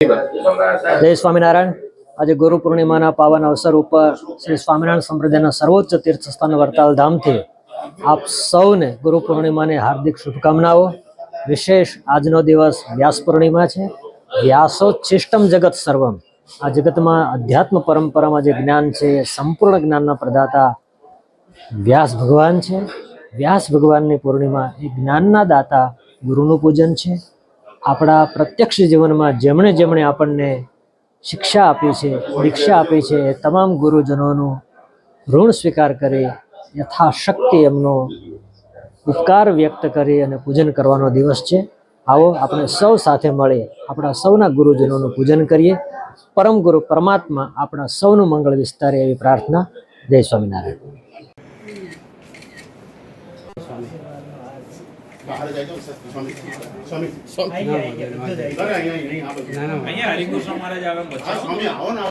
જય સ્વામિનારાયણ. આજે ગુરુ પૂર્ણિમાના પાવન અવસર ઉપર શ્રી સ્વામિનારાયણ સંપ્રદાયના સર્વોચ્ચ તીર્થસ્થાન વરતાલ ધામથી આપ સૌને ગુરુ પૂર્ણિમાની હાર્દિક શુભકામનાઓ. વિશેષ આજનો દિવસ વ્યાસ પૂર્ણિમા છે. વ્યાસોચ્છિષ્ટમ જગત સર્વમ. આ જગતમાં અધ્યાત્મ પરંપરામાં જે જ્ઞાન છે સંપૂર્ણ જ્ઞાનના પ્રદાતા વ્યાસ ભગવાન છે. વ્યાસ ભગવાનની પૂર્ણિમા એ જ્ઞાનના દાતા ગુરુનું પૂજન છે. આપણા પ્રત્યક્ષ જીવનમાં જેમણે જેમણે આપણને શિક્ષા આપી છે, દીક્ષા આપી છે તમામ ગુરુજનોનું ઋણ સ્વીકાર કરી, યથાશક્તિ એમનો ઉપકાર વ્યક્ત કરી અને પૂજન કરવાનો દિવસ છે. આવો આપણે સૌ સાથે મળી આપણા સૌના ગુરુજનોનું પૂજન કરીએ. પરમ ગુરુ પરમાત્મા આપણા સૌનું મંગળ વિસ્તારે એવી પ્રાર્થના. જય સ્વામિનારાયણ. બહાર જાય તો સ્વામી. સ્વામી. સ્વામી. અહીંયા અહીં આ બાજુ. અહીંયા મહારાજ આવે સ્વામી આવો ને